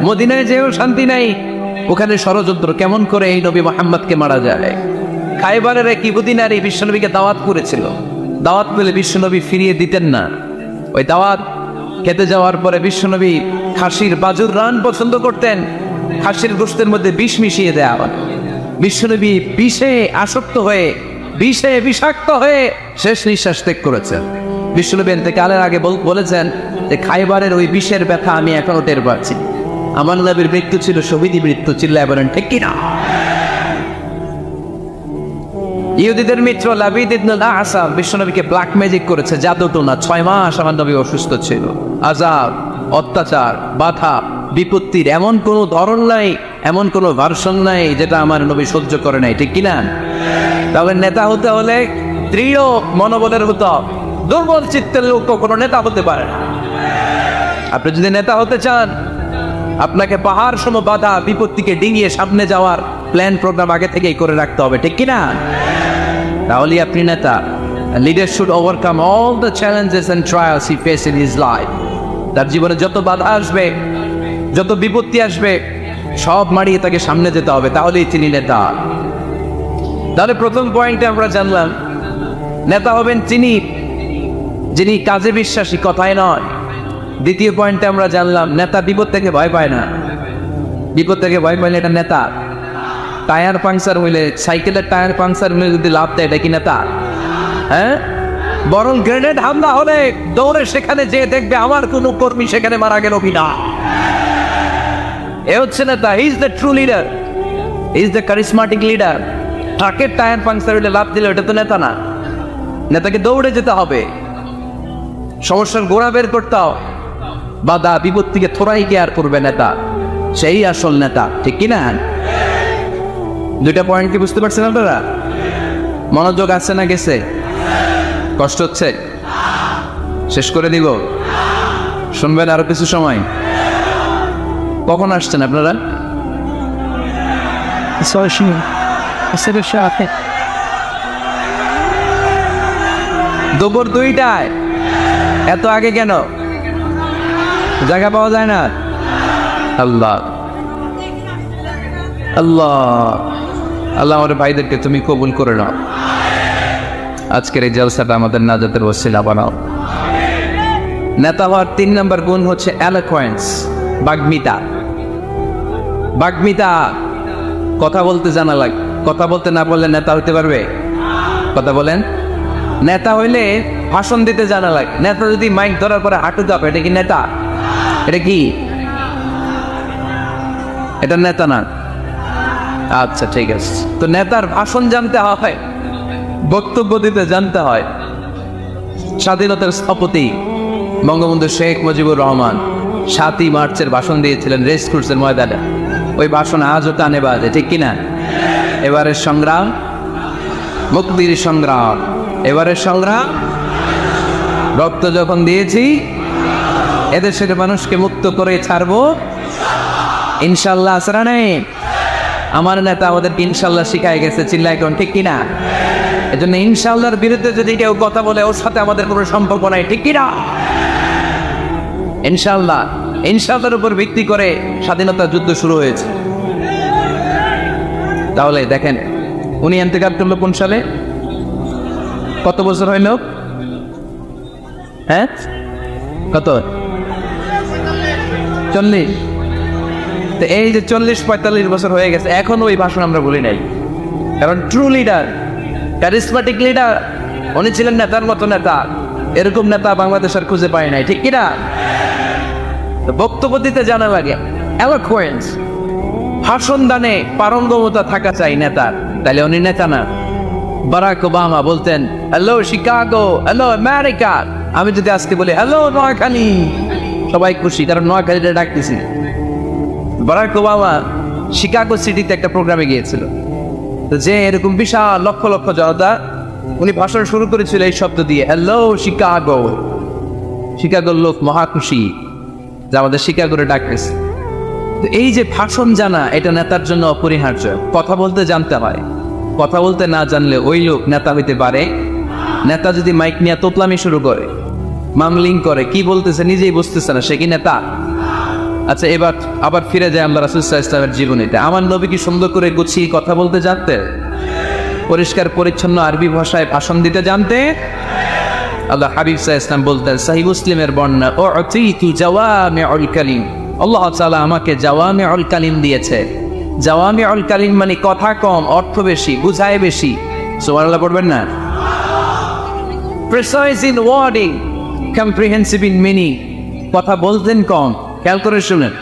মদিনায় যেও শান্তি নাই। ওখানে ষড়যন্ত্র কেমন করে এই নবী মোহাম্মদকে মারা যায়? খাইবারের এক ইহুদি নারী বিশ্বনবীকে দাওয়াত করেছিল। দাওয়াত পেলে বিশ্বনবী ফিরিয়ে দিতেন না। ওই দাওয়াত খেতে যাওয়ার পরে বিশ্বনবী খাসির বাজুর রান পছন্দ করতেন। খাসির গোস্তের মধ্যে বিষ মিশিয়ে দেওয়া হয়। বিশ্বনবী বিষে আসক্ত হয়ে, বিষে বিষাক্ত হয়ে শেষ নিঃশ্বাস ত্যাগ করেছেন। বিশ্বনবী এতেকালের আগে বল- বলেছেন যে, খাইবারের ওই বিষের ব্যথা আমি এখনও টের পাচ্ছি। আমার নবীর মৃত্যু ছিল শহীদি মৃত্যু চিল্লায় বলেন ঠিক কিনা? ইহুদিদের মিত্র লাবিদ ইবনে আসাম বিশ্বনবীকে ব্ল্যাক ম্যাজিক করেছে, জাদু টোনা ছয় মাস আমার নবী অসুস্থ ছিল। আজাব, অত্যাচার, বাধা, বিপত্তির এমন কোনো ধরন নাই, এমন কোনো ভার্সন নাই যেটা আমার নবী সহ্য করে নাই, ঠিক কিনা? তবে নেতা হতে হলে দৃঢ় মনোবলের হতে। দুর্বল চিত্তের লোক কোনো নেতা হতে পারে না। আপনি যদি নেতা হতে চান আপনাকে পাহাড় সম বাধা বিপত্তিকে ডিঙিয়ে সামনে যাওয়ার প্ল্যান প্রোগ্রাম আগে থেকেই করে রাখতে হবে, ঠিক কিনা? তাহলে আপনি নেতা। Leader should overcome all the challenges and trials he face in his life তার জীবনে যত বাধা আসবে, যত বিপত্তি আসবে, সব মারিয়ে তাকে সামনে যেতে হবে, তাহলেই তিনি নেতা। তাহলে প্রথম পয়েন্টে আমরা জানলাম, নেতা হবেন তিনি, যিনি কাজে বিশ্বাসী, কথায় নয়। দ্বিতীয় পয়েন্টে আমরা জানলাম, নেতা বিপদ থেকে ভয় পায় না। বিপদ থেকে ভয় পাইলে এটা নেতা। টায়ার পাংচার হইলে, সাইকেলের টায়ার পাংচার হইলে যদি লাভ দেয়, এটা কি নেতা? হ্যাঁ? বরং গ্রেনেড হামলা হলে দৌড়ে সেখানে যে দেখবে আমার কোনো কর্মী সেখানে মারা গেল কিনা। এ হচ্ছে নেতা is the true leader is the charismatic leader ট্রাকের টায়ার পাংচার হইলে লাভ দিলে এটা তো নেতা না। নেতাকে দৌড়ে যেতে হবে। সমস্যার গোড়া বের করতে হবে। বাধা বিপত্তিকে থোড়াই কেয়ার করবে নেতা সেই আসল নেতা ঠিক কিনা? দুইটা পয়েন্ট কি বুঝতে পারছেন আপনারা? মনোযোগ আছে না গেছে? কষ্ট হচ্ছে? শেষ করে দিব। শুনবেন আরও কিছু সময়। কখন আসছেন আপনারা? দুপুর দুইটায়। এত আগে কেন? জায়গা পাওয়া যায় না। আল্লাহ। আল্লাহ। আল্লাহ আমার ভাইদেরকে তুমি কবুল করে নাও। আজকের এই জলসাটা আমাদের নাজাতের ওসিলা বানাও। নেতা হওয়ার তিন নম্বর গুণ হচ্ছে অ্যালোকোয়েন্স বাগ্মিতা। বাগ্মিতা, কথা বলতে জানা লাগে কথা বলতে না বললে নেতা হইতে পারবে? কথা বলেন। নেতা হইলে ভাষণ দিতে জানা লাগে নেতা যদি মাইক ধরার পরে হাঁটু দাপ এটা কি নেতা? এটা কি? এটা নেতা না। আচ্ছা ঠিক আছে। তো নেতার ভাষণ জানতে হয়, বক্তব্য দিতে জানতে হয়। স্বাধীনতার স্থপতি বঙ্গবন্ধু শেখ মুজিবুর রহমান সাতই মার্চের ভাষণ দিয়েছিলেন রেস কোর্সের ময়দানে। ওই ভাষণ আজও টানে বাজে, ঠিক কিনা? এবারের সংগ্রাম, মুক্তির সংগ্রাম। এবারের সংগ্রাম, রক্ত যখন দিয়েছি এদেশের মানুষকে মুক্ত করে ছাড়বো। ইনশাল্লাহ আসরা নেই? আমার নেতা আমাদের ইনশাল্লাহ শিখাই গেছে চিল্লাই কোন, ঠিক কিনা? এজন্য ইনশাল্লাহর বিরুদ্ধে যদি কেউ কথা বলে, ওর সাথে আমাদের কোনো সম্পর্ক নাই, ঠিক কিনা? ইনশাল্লাহ, ইনশাল্লাহর উপর ভিত্তি করে স্বাধীনতা যুদ্ধ শুরু হয়েছে। তাহলে দেখেন, উনি এন্তেকার করল কোন সালে? কত বছর হইল হ্যাঁ? কত? চল্লিশ। তো এই যে চল্লিশ, পঁয়তাল্লিশ বছর হয়ে গেছে, এখনও ওই ভাষণ আমরা বলি নাই। কারণ ট্রু লিডার ক্যারিসমেটিক লিডার উনি ছিলেন নেতার মতো নেতা। এরকম নেতা বাংলাদেশ আর খুঁজে পায় নাই, ঠিক কিনা বক্তব্য দিতে জানা লাগে অ্যালোকোয়েন্স ভাষণ দানে পারঙ্গমতা থাকা চাই নেতার তাহলে উনি নেতা না। বারাক ওবামা বলতেন হ্যালো শিকাগো হ্যালো আমেরিকা আমি যদি আজকে বলি হ্যালো নোয়াখালী সবাই খুশি, কারণ নোয়াখালীটা ডাকতেছি। বারাক ওবামা শিকাগো সিটিতে একটা প্রোগ্রামে গিয়েছিল। তো যে এরকম বিশাল লক্ষ লক্ষ জনতা, উনি ভাষণ শুরু করেছিল এই শব্দ দিয়ে হ্যালো শিকাগো। শিকাগোর লোক মহা খুশি, যে আমাদের শিকাগোরে ডাকতেছে। তো এই যে ভাষণ জানা, এটা নেতার জন্য অপরিহার্য। কথা বলতে জানতে হয়। কথা বলতে না জানলে ওই লোক নেতা হইতে পারে। নেতা যদি মাইক নিয়ে তোতলামি শুরু করে মামলিং করে, কি বলতেছে নিজেই বুঝতেছে না, সে কি নেতা? আচ্ছা এবার আবার ফিরে যায় আল্লাহ রাসুল্লাহ ইসলামের জীবনীতে। আমার নবী কি সুন্দর করে গুছিয়ে কথা বলতে জানতে পরিষ্কার, পরিচ্ছন্ন আরবি ভাষায় ভাষণ দিতে জানতে আল্লাহ হাবিব সাহা ইসলাম বলতেন সাহি মুসলিমের বর্ণনা ও অতীতু জাওয়ামে অল কালিম। আল্লাহ তাআলা আমাকে জাওয়ামে অল কালিম দিয়েছে। জাওয়ামে অল কালিম মানে কথা কম, অর্থ বেশি, বুঝায় বেশি। সুবহানাল্লাহ, পড়বেন না? Precise in wording comprehensive in meaning কথা বলতেন কম, খেয়াল করে শুনেন।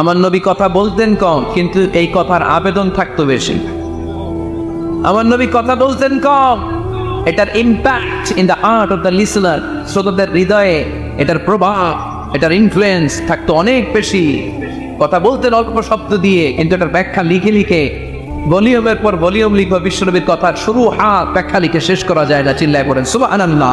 আমার নবী কথা বলতেন কম, কিন্তু এই কথার আবেদন থাকতো বেশি। আমার নবী কথা বলতেন কম। এটার impact in the heart of the listener শ্রোতাদের হৃদয়ে এটার প্রভাব, এটার ইনফ্লুয়েন্স থাকতো অনেক বেশি। কথা বলতেন অল্প শব্দ দিয়ে, কিন্তু এটার ব্যাখ্যা লিখে লিখে ভলিউমের পর ভলিউম লিখব, বিশ্বনবীর কথার শুরু হাত ব্যাখ্যা লিখে শেষ করা যায় না, চিল্লায় পড়েন। সুবাহ আনান্না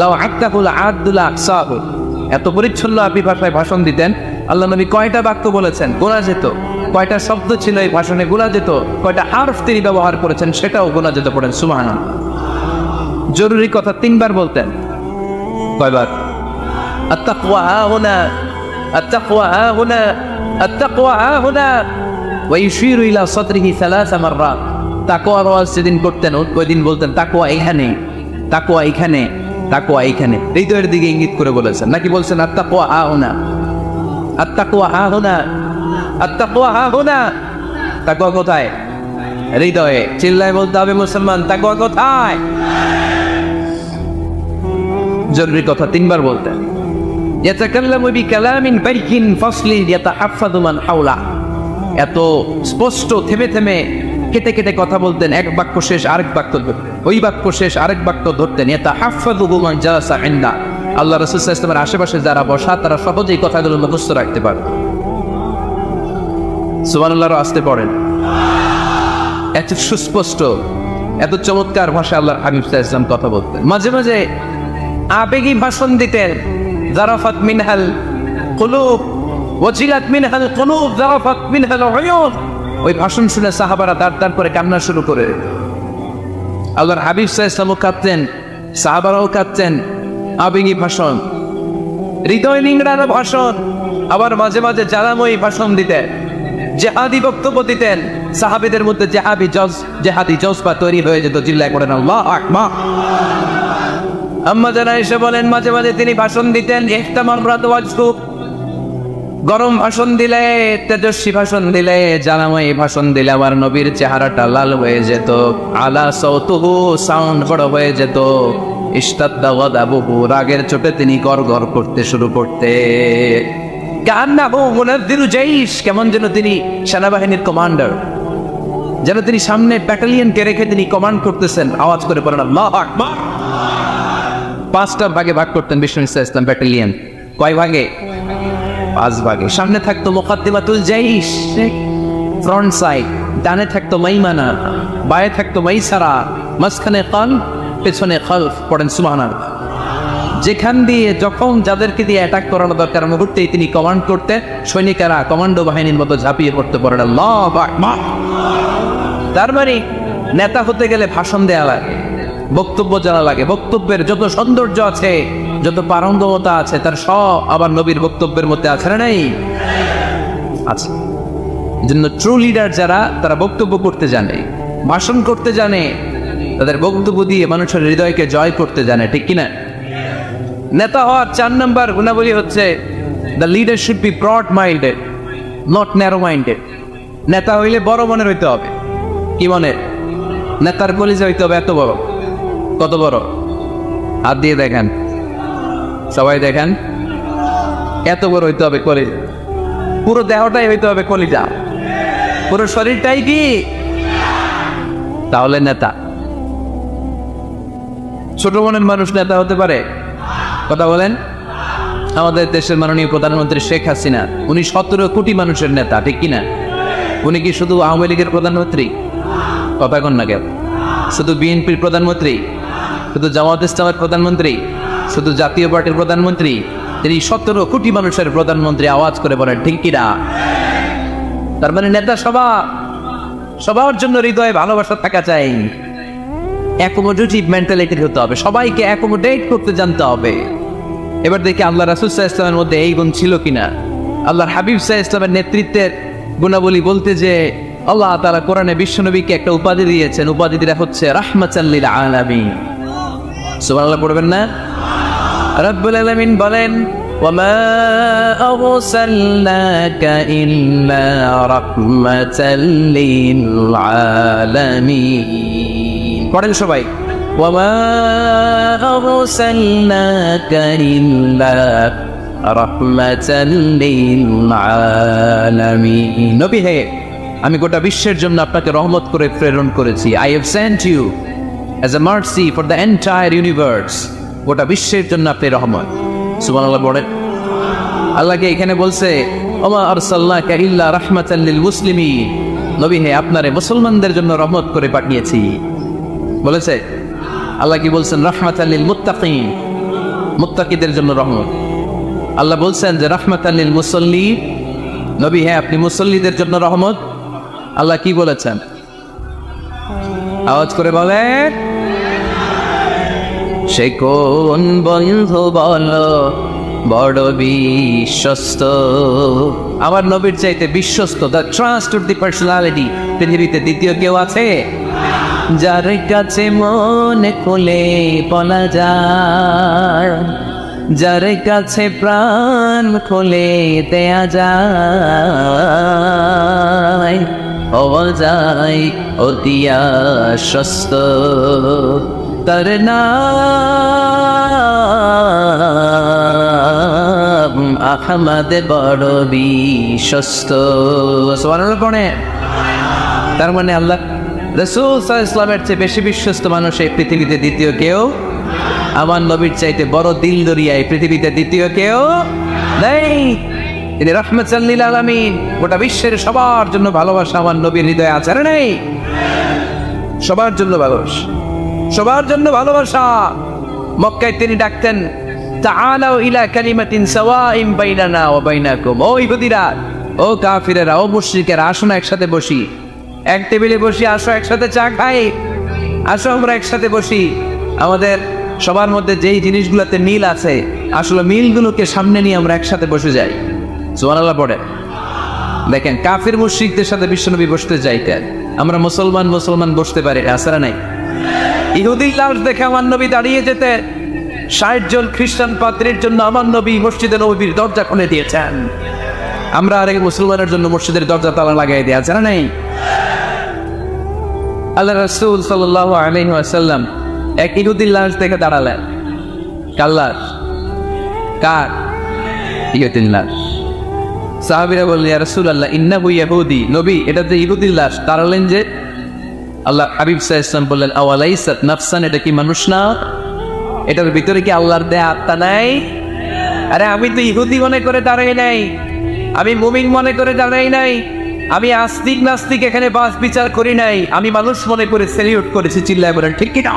লাও আত্মাকুল আদুল্লা আকসাহ এত পরিচ্ছন্ন আরবি ভাষায় ভাষণ দিতেন, আল্লাহ নবী কয়টা বাক্য বলেছেন? গোনা যেত। কয়টা শব্দ ছিল এই ভাষণে গোনা যেত? কয়টা আরফ তিনি ব্যবহার করেছেন সেটাও গোনা যেত পড়েন। সুমাহান জরুরি কথা তিনবার বলতেন। কয়বার? আত্মাকুয়া হা হোনা আত্মাকুয়া হা হোনা আত্মাকুয়া হা হোনা ওয়াইশির ইলা সতরিহি সালাস আমার রাত তাকোয়ার ওয়াজ যেদিন করতেন, ওই দিন বলতেন তাকোয়া এখানে তাকোয়া এখানে। তাকওয়া এইখানে। হৃদয়ের দিকে ইঙ্গিত করে বলেছেন। নাকি বলছেন, আত্তাকওয়া হা হোনা আত্তাকওয়া হা হোনা আত্তাকওয়া হা হোনা তাকওয়া কোথায়? হৃদয়ে। চিল্লায় বলতে হবে, মুসলমান, তাকওয়া কোথায়? জরুরি কথা, তিনবার বলতেন। ইয়াতাকাল্লামু বিকালামিন বাইকিন ফাসলিন ইয়াতাহাফাযু মান হাওলা। এত স্পষ্ট, থেমে থেমে কেটে কেটে কথা বলতেন, এক বাক্য শেষ, আরেক বাক্য ওই বাক্য শেষ, আরেক বাক্য ধরতেন এটা হাফাদু মান জালাসা ইন্দা। আল্লাহ রাসূল সাল্লাল্লাহু আশেপাশে যারা বসা, তারা সহজেই কথাগুলো মুখস্থ রাখতে পারে সুবহানাল্লাহর আসতে পড়েন। এত সুস্পষ্ট, এত চমৎকার ভাষা আল্লাহ হাবিব সাল্লাল্লাহু কথা বলতেন। মাঝে মাঝে আবেগী ভাষণ দিতেন জারাফাত মিনহাল কুলুব, ওয়াজিলাত মিনহাল কুলুব জারাফাত মিনহাল ওই ভাষণ শুনে সাহাবারা দাঁড় দাঁড় করে কান্না শুরু করে আল্লাহর হাবিব সাহেবও কাঁদতেন, সাহাবারাও কাঁদতেন, আবেগী ভাষণ, হৃদয় নিংড়ানো ভাষণ, আবার মাঝে মাঝে জ্বালাময়ী ভাষণ দিতেন, জেহাদি বক্তব্য দিতেন, সাহাবিদের মধ্যে জেহাবি জজ, জেহাদি জজবা তৈরি হয়ে যেত, জিল্লায় করেন আল্লাহ আকমা আম্মা জানা এসে বলেন, মাঝে মাঝে তিনি ভাষণ দিতেন ইহতামার রাত গরম ভাষণ দিলে, তেজস্বী ভাষণ দিলে জানাময় ভাষণ দিলে আমার নবীর চেহারাটা লাল হয়ে যেত। আলা সৌতুহু সাউন্ড বড় হয়ে যেত। ইস্তাদ্দা গদাবুহু রাগের চোটে তিনি গর করতে শুরু করতে। কান্নাহু মুনাদ্দিরু জাইশ কেমন যেন তিনি সেনাবাহিনীর কমান্ডার। যেন তিনি সামনে ব্যাটালিয়নকে রেখে তিনি কমান্ড করতেছেন। আওয়াজ করে বলেন, আল্লাহ আকবার! পাঁচটা ভাগে ভাগ করতেন বিষ্ণু ইসলাম ব্যাটালিয়ন। কয় ভাগে? পাঁচ ভাগে। সামনে থাকতো মোকাদ্দিমাতুল জাইশ, ফ্রন্ট সাইড, ডানে থাকতো মাইমানা, বায়ে থাকতো মাইসারা, মাঝখানে কাল পেছনে খালফ, পড়েন সুমানা যেখান দিয়ে যখন যাদেরকে দিয়ে অ্যাটাক করানো দরকার, মুহূর্তেই তিনি কমান্ড করতে সৈনিকেরা কমান্ডো বাহিনীর মতো ঝাঁপিয়ে পড়তে পারেন। তার মানে নেতা হতে গেলে ভাষণ দেওয়া লাগে, বক্তব্য জানা লাগে। বক্তব্যের যত সৌন্দর্য আছে যত পারঙ্গমতা আছে, তার সব আবার নবীর বক্তব্যের মধ্যে আছে না নাই? আছে। জন্য ট্রু লিডার যারা, তারা বক্তব্য করতে জানে, ভাষণ করতে জানে, তাদের বক্তব্য দিয়ে মানুষের হৃদয়কে জয় করতে জানে, ঠিক কিনা? নেতা হওয়ার চার নম্বর গুণাবলী হচ্ছে the leader should be broad minded not narrow minded নেতা হইলে বড় মনের হইতে হবে। কি মনের নেতার কলিজা হইতে হবে এত বড়। কত বড়? হাত দিয়ে দেখেন। সবাই দেখেন। এত বড় হইতে হবে কলিজা পুরো দেহটাই হইতে হবে কলিজা। পুরো শরীরটাই কি? তাহলে নেতা। ছোট মনের মানুষ নেতা হতে পারে। কথা বলেন। আমাদের দেশের মাননীয় প্রধানমন্ত্রী শেখ হাসিনা, উনি সতেরো কোটি মানুষের নেতা, ঠিক কিনা? উনি কি শুধু আওয়ামী লীগের প্রধানমন্ত্রী? কথা কন না শুধু বিএনপির প্রধানমন্ত্রী? শুধু জামাত ইসলামের প্রধানমন্ত্রী? শুধু জাতীয় পার্টির প্রধানমন্ত্রী, তিনি সতেরো কোটি মানুষের প্রধানমন্ত্রী আওয়াজ করে বলেন, ঠিক কিনা? তার মানে নেতা সভা, সবার জন্য হৃদয়ে ভালোবাসা থাকা চাই। অ্যাকোমোডেটিভ মেন্টালিটির হতে হবে, সবাইকে অ্যাকোমোডেট করতে জানতে হবে। এবার দেখি আল্লাহ রাসুল সাহা ইসলামের মধ্যে এই গুণ ছিল কিনা। আল্লাহর হাবিব সাহা ইসলামের নেতৃত্বের গুণাবলী বলতে যে, আল্লাহ তারা কোরআনে বিশ্বনবীকে একটা উপাধি দিয়েছেন উপাধিটা হচ্ছে রাহমাচাল্লিল আলামিন। সুবহানাল্লাহ পড়বেন না? রব্বুল আলামিন বলেন وما أرسلناك إلا رحمة للعالمين পড়েন সবাই وما أرسلناك إلا رحمة للعالمين নবী হে আমি গোটা বিশ্বের জন্য আপনাকে রহমত করে প্রেরণ করেছি I have sent you as a mercy for the entire universe গোটা বিশ্বের জন্য আপনি রহমত। সুবহানাল্লাহ বলেন। আল্লাহকে এখানে বলছে, ওমা আরসাল্লাকা ইল্লা নবী, হে আপনারে মুসলমানদের জন্য রহমত করে পাঠিয়েছি। বলেছে। আল্লাহ কি বলছেন? রাহমাতাল লিল মুত্তাকিন। মুত্তাকিদের জন্য রহমত। আল্লাহ বলছেন যে, রাহমাতাল লিল মুসল্লি নবী হ্যাঁ আপনি মুসল্লিদের জন্য রহমত। আল্লাহ কি বলেছেন? আওয়াজ করে বলেন। সে কোন বন্ধু বল? বড় বিশ্বস্ত। আমার নবীর চাইতে বিশ্বস্ত the trust of the personality পৃথিবীতে দ্বিতীয় কেউ আছে? যার কাছে মনে খুলে বলা যায়। যার কাছে প্রাণ খুলে দেয়া যায়। হওয়া যায় অতিয়া সস্ত আহমদ বড় বিশ্বস্ত। সোয়ানোর তার মানে আল্লাহ রসুল ইসলামের চেয়ে বেশি বিশ্বস্ত মানুষ এই পৃথিবীতে দ্বিতীয় কেউ? আমার নবীর চাইতে বড় দিল দরিয়া এই পৃথিবীতে দ্বিতীয় কেউ নেই। তিনি রহমত সাল্লিল আলমিন। গোটা বিশ্বের সবার জন্য ভালোবাসা আমার নবীর হৃদয়ে না নেই। সবার জন্য ভালোবাসা। সবার জন্য ভালোবাসা। মক্কায় তিনি ডাকতেন তাআলাও ইলা কালিমাতিন সাওয়াইম বাইনানা ওয়া বাইনাকুম। ও ইহুদিরা, ও কাফিরেরা, ও মুশরিকেরা, আসো না একসাথে বসি। এক টেবিলে বসি, আসো একসাথে চা খাই। আসো আমরা একসাথে বসি। আমাদের সবার মধ্যে যেই জিনিসগুলোতে মিল আছে, আসলে মিলগুলোকে সামনে নিয়ে আমরা একসাথে বসে যাই। সুবহানাল্লাহ পড়ে। দেখেন, কাফির মুশরিকদের সাথে বিশ্বনবী বসতে চাইতেন আমরা মুসলমান মুসলমান বসতে পারি আসারা নাই? ইহুদি লাশ দেখে আমার নবী দাঁড়িয়ে যেতে ষাট জন খ্রিস্টান পাত্রের জন্য আমার নবী মসজিদে নবীর দরজা খুলে দিয়েছেন। আমরা আরেক মুসলমানের জন্য মসজিদের দরজা তালা লাগাই দেওয়া আছে না নেই? আল্লাহ রসুল সাল্লাহ আলহিহাসাল্লাম এক ইহুদির লাশ দেখে দাঁড়ালেন। কার কার? ইহুদিন লাশ। সাহাবিরা বললেন রসুল আল্লাহ ইন্নাহু ইয়াহুদি নবী, এটা যে ইহুদির লাশ, দাঁড়ালেন যে আল্লাহ হাবিব সাহা ইসলাম বললেন, আওয়ালাইসাত নাফসান, এটা কি মানুষ না? এটার ভিতরে কি আল্লাহর দেয়া আত্মা নাই? আরে আমি তো ইহুদি মনে করে দাঁড়াই নাই, আমি মুমিন মনে করে দাঁড়াই নাই, আমি আস্তিক নাস্তিক এখানে বাস বিচার করি নাই, আমি মানুষ মনে করে সেলিউট করেছি, চিল্লায় বলেন, ঠিক কিনা?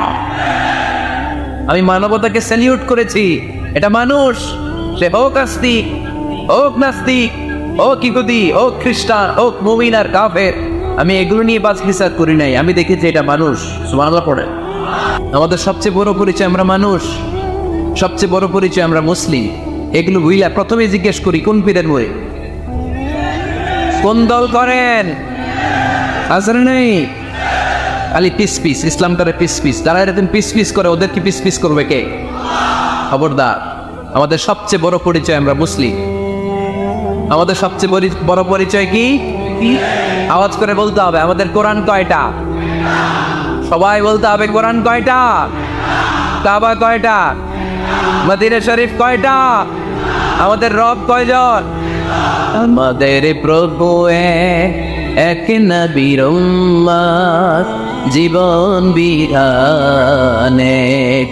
আমি মানবতাকে সেলিউট করেছি, এটা মানুষ, সে হোক আস্তিক, হোক নাস্তিক, হোক ইহুদি, হোক খ্রিস্টান, হোক মুমিন আর কাফের। আমি এগুলো নিয়ে বাস বিচার করি নাই। আমি দেখেছি এটা মানুষ। সুবহানাল্লাহ পড়ে। আমাদের সবচেয়ে বড় পরিচয় আমরা মানুষ। সবচেয়ে বড় পরিচয় আমরা মুসলিম। এগুলো বুঝলা প্রথমে জিজ্ঞেস করি, কোন পীরের বই? কোন দল করেন? আসলে নেই? খালি পিস পিস, ইসলাম করে পিস পিস। যারা এরকম পিস পিস করে, ওদের কি পিস পিস করবে কে? খবরদার। আমাদের সবচেয়ে বড় পরিচয় আমরা মুসলিম। আমাদের সবচেয়ে বড় পরিচয় কি? আওয়াজ করে বলতে হবে আমাদের কোরআন কয়টা? সবাই বলতে হবে কোরআন কয়টা? কাবা কয়টা? মদিনা শরীফ কয়টা? আমাদের রব কয়জন? আমাদের প্রভু এক, নবীর জীবন বিধানে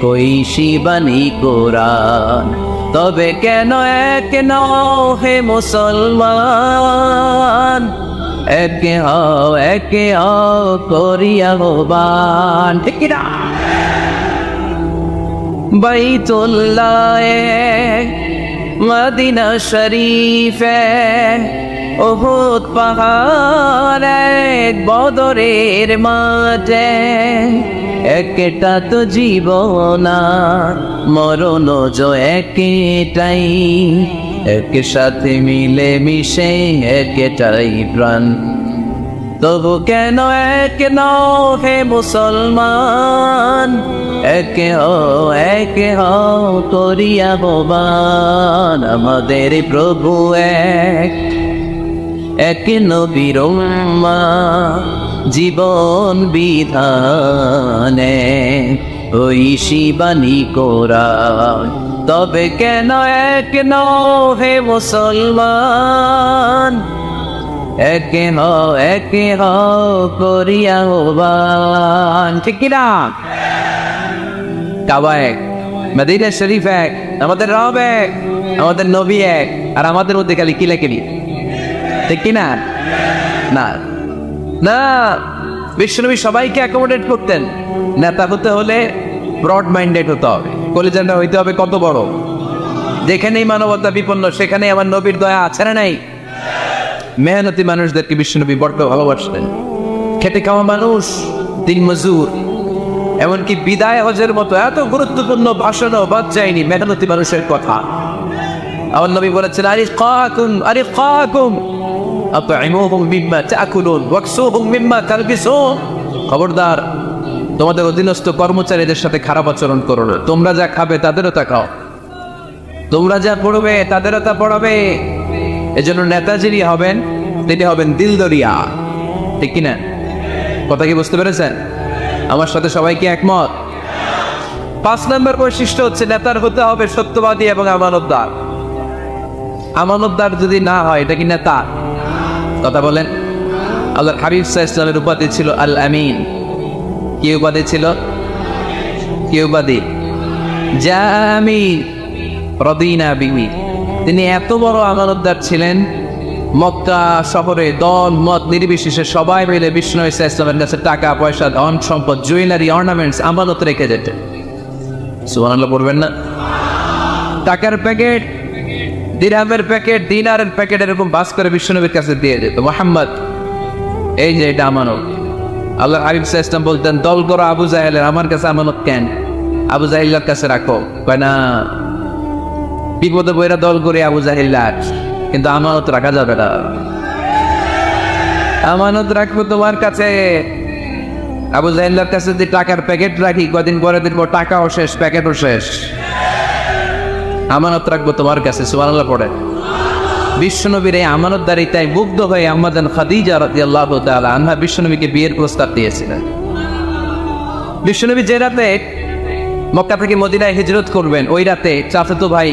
কই শিবানী কোরআন। তবে কেন এক নও হে মুসলমান? একে হও একে হও করিয়া হবান ঠিক কি না বাইতুল্লাহ মদিনা শরীফে ওহুদ এক বদরের মাঠে একটা তো জীবন মরণ যো একটাই। এক সাথে মিলে মিশে একটাই প্রাণ। তবু কেন এক নও হে মুসলমান? একে হো একে হও করিয়া ভবান আমাদের প্রভু এক এক নবীর জীবন বিধানে ওই শিবানী কোরা তবে কেন এক হে মুসলমান? একে হ একে করিয়া হবান ঠিক কিনা? কাবা এক, মদিনা শরীফ এক, আমাদের রব এক, আমাদের নবী এক, আর আমাদের মধ্যে খালি কিলাকিলি ঠিক কিনা? না। না, বিশ্বনবী সবাইকে অ্যাকোমোডেট করতেন। নেতা হতে হলে ব্রড মাইন্ডেড হতে হবে। কলিজানটা হইতে হবে কত বড়? যেখানেই মানবতা বিপন্ন, সেখানেই আমার নবীর দয়া আছে না নাই? মেহনতি মানুষদেরকে বিশ্বনবী বড্ড ভালোবাসতেন। খেটে খাওয়া মানুষ, দিন মজুর। এমনকি বিদায় হজের মতো এত গুরুত্বপূর্ণ ভাষণও বাদ যায়নি মেহনতি মানুষের কথা। আমার নবী বলেছেন আরে কাকুম আরে কাকুম আতইমুহুম মিম্মা তাকুলুন, ওয়াকসুহুম মিম্মা তালবিসুন। খবরদার তোমাদের অধীনস্থ কর্মচারীদের সাথে খারাপ আচরণ করো না। তোমরা যা খাবে, তাদেরও তা খাও। তোমরা যা পড়বে, তাদেরও তা পড়াবে। এজন্য নেতা যিনি হবেন, তিনি হবেন দিলদরিয়া। ঠিক কিনা? কথা কি বুঝতে পেরেছেন? আমার সাথে সবাই কি একমত? পাঁচ নম্বর বৈশিষ্ট্য হচ্ছে, নেতার হতে হবে সত্যবাদী এবং আমানতদার। আমানতদার যদি না হয়, এটা কি নেতা? কথা বলেন। আল্লাহ হাবিব সাহা ইসলামের উপাধি ছিল আল আমিন কি উপাধি ছিল? কি উপাধি? জামি রদিনা বিবি। তিনি এত বড় আমানতদার ছিলেন, মক্কা শহরে দল, মত নির্বিশেষে সবাই মিলে বিষ্ণু ইসা ইসলামের কাছে টাকা, পয়সা, ধন, সম্পদ, জুয়েলারি, অর্নামেন্টস আমানত রেখে সুবহানাল্লাহ পড়বেন না? টাকার প্যাকেট দিরহামের প্যাকেট, দিনারের প্যাকেট এরকম বাস করে বিশ্বনবীর কাছে দিয়ে যেত। মোহাম্মদ, এই যে এটা আমানত। আল্লাহ সাহা ইসলাম বলতেন, দল করো আবু জাহেলের, আমার কাছে আমানত কেন? আবু জাহিল্লার কাছে রাখো। কয়, না, বিপদে বইরা দল করে আবু জাহিল্লার কিন্তু আমানত রাখা যাবে না। আমানত রাখব তোমার কাছে। আবু জাহিল্লার কাছে যদি টাকার প্যাকেট রাখি, কদিন পরে দেখব টাকাও শেষ, প্যাকেটও শেষ। আমানত রাখব তোমার কাছে, সুবহানাল্লাহ পড়ে। বিশ্বনবীর এই আমানতদারিতায় মুগ্ধ হয়ে আমাদের খাদিজা রাদিয়াল্লাহু তাআলা আনহা বিশ্বনবীকে বিয়ের প্রস্তাব দিয়েছিলেন। বিশ্বনবী যে রাতে মক্কা থেকে মদিনায় হিজরত করবেন, ওই রাতে চাচাতো ভাই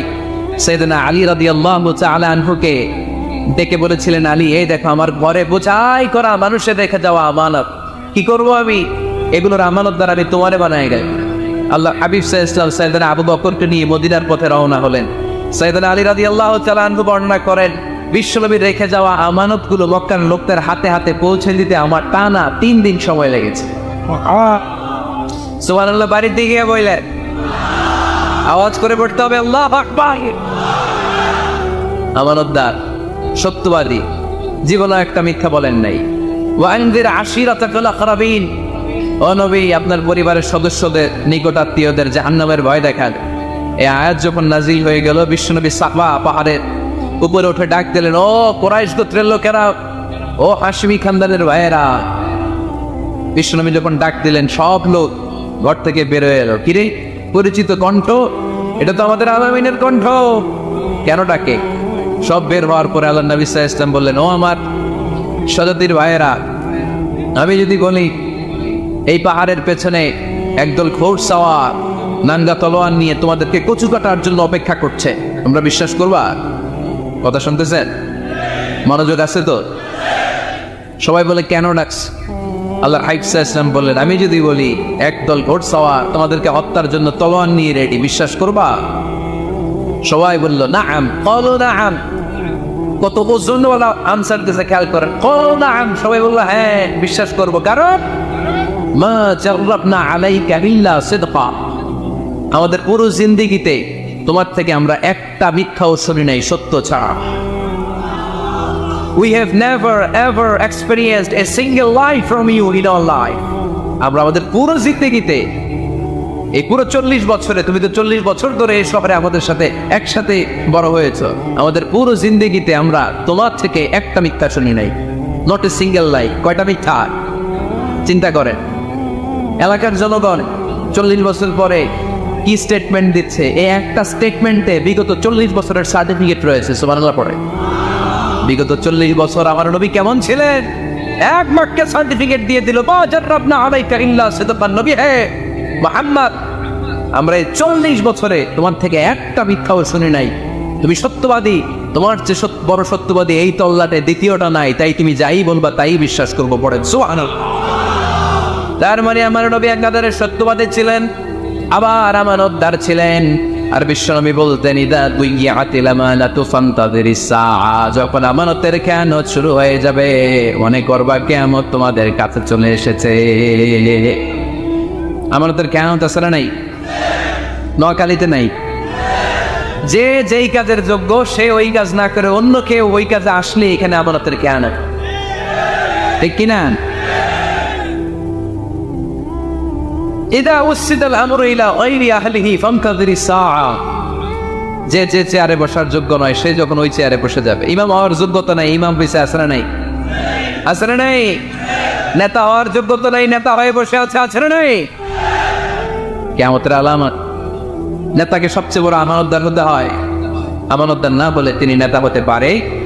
সৈয়দনা আলী রাদিয়াল্লাহু তাআলা আনহুকে ডেকে বলেছিলেন, আলী, এই দেখো, আমার ঘরে বোঝাই করা মানুষের রেখে যাওয়া আমানত। কি করব আমি? এগুলোর আমানত দ্বারা আমি তোমারে বানায় গেল আল্লাহ হাবিব সাহ ইসলাম সাইদানা আবু বকরকে নিয়ে মদিনার পথে রওনা হলেন। সাইদানা আলী রাদি আল্লাহ আনহু বর্ণনা করেন, বিশ্বনবীর রেখে যাওয়া আমানতগুলো মক্কার লোকদের হাতে হাতে পৌঁছে দিতে আমার টানা তিন দিন সময় লেগেছে। সুবান আল্লাহ বাড়ির দিকে বললেন, আওয়াজ করে পড়তে হবে, আল্লাহ আমানতদার, সত্যবাদী, জীবনে একটা মিথ্যা বলেন নাই। ওয়াইনদের আশিরাতাকাল আখরাবিন ও নবী, আপনার পরিবারের সদস্যদের, নিকট আত্মীয়দের জাহান্নামের ভয় দেখান এই আয়াত যখন নাজিল হয়ে গেল, বিশ্বনবী সাফা পাহাড়ের উপরে উঠে ডাক দিলেন, ও কোরাইশ গোত্রের লোকেরা, ও হাসমি খানদানের ভাইয়েরা। বিশ্বনবী যখন ডাক দিলেন, সব লোক ঘর থেকে বেরোয় এলো। কিরে, পরিচিত কণ্ঠ? এটা তো আমাদের আলামিনের কণ্ঠ। কেন ডাকে? সব বের হওয়ার পরে আল্লাহ নবী ইসলাম বললেন, ও আমার সজাতির ভাইয়েরা, আমি যদি বলি, এই পাহাড়ের পেছনে একদল খোর সাওয়া নাঙ্গা তলোয়ার নিয়ে তোমাদেরকে কচু কাটার জন্য অপেক্ষা করছে। তোমরা বিশ্বাস করবা? কথা শুনতেছেন? মনোযোগ আছে তো? সবাই বলে, কেন ডাকস আল্লাহ হাইফসা বললেন, আমি যদি বলি, একদল ঘোট সাওয়ার তোমাদেরকে হত্যার জন্য তলোয়ার নিয়ে রেডি বিশ্বাস করবা? সবাই বলল না আম কলো না আম কত ওজনওয়ালা আনসার দিয়েছে খেয়াল করেন। কলো না আম সবাই বলল হ্যাঁ বিশ্বাস করব। কারণ, মা জাররাবনা আলাইকা ইল্লা সিদকা। আমাদের পুরো জিন্দিগিতে তোমার থেকে আমরা একটা মিথ্যাও শুনি নাই, সত্য ছাড়া। We have never, ever experienced a single lie from you in our life. আমরা আমাদের পুরো জিন্দিগিতে এই পুরো চল্লিশ বছরে, তুমি তো চল্লিশ বছর ধরে এই শহরে আমাদের সাথে একসাথে বড় হয়েছ। আমাদের পুরো জিন্দিগিতে আমরা তোমার থেকে একটা মিথ্যা শুনি নাই। নট এ সিঙ্গেল লাই কয়টা মিথ্যা? চিন্তা করেন। এলাকার জনগণ, চল্লিশ বছর পরে কি স্টেটমেন্ট দিচ্ছে? এই একটা স্টেটমেন্টে বিগত চল্লিশ বছরের সার্টিফিকেট রয়েছে সুমানুল্লাহ পড়ে। বিগত চল্লিশ বছর আমার নবী কেমন ছিলেন? এক বাক্যে সার্টিফিকেট দিয়ে দিল বাজার রবনা আলাইকা ইল্লা সিদকান নবী, হে মোহাম্মদ, আমরা এই চল্লিশ বছরে তোমার থেকে একটা মিথ্যাও শুনি নাই। তুমি সত্যবাদী, তোমার যে বড় সত্যবাদী এই তল্লাটে দ্বিতীয়টা নাই, তাই তুমি যাই বলবা তাই বিশ্বাস করব পড়ে। সুবহানাল্লাহ। তার মানে আমার নবী একাধারে সত্যবাদী ছিলেন আবার আমানতদার ছিলেন। আর বিশ্বনবী বলতেন, ইদা দুই আতিল আমানাতু যখন আমানতের খেয়ানত শুরু হয়ে যাবে, মনে করবা কেয়ামত তোমাদের কাছে চলে এসেছে। আমানতের খেয়ানত আসলে নাই? নোয়াখালীতে নাই? যে যেই কাজের যোগ্য, সে ওই কাজ না করে অন্য কেউ ওই কাজে আসলে এখানে আমানতের খেয়ানত। ঠিক কিনা? ইদা উসিদাল আমরু ইলা গায়রি আহলিহি ফান্তাযিরি সাআ যে যে চেয়ারে বসার যোগ্য নয়, সে যখন ওই চেয়ারে বসে যাবে। ইমাম হওয়ার যোগ্যতা নাই, ইমাম আছে না নাই। না নাই? নেতা হওয়ার যোগ্যতা নাই, নেতা হয়ে বসে আছে না নাই? কেমতের আলামত। নেতাকে সবচেয়ে বড় আমানতদার হতে হয়। আমানতদার না বলে তিনি নেতা হতে পারে।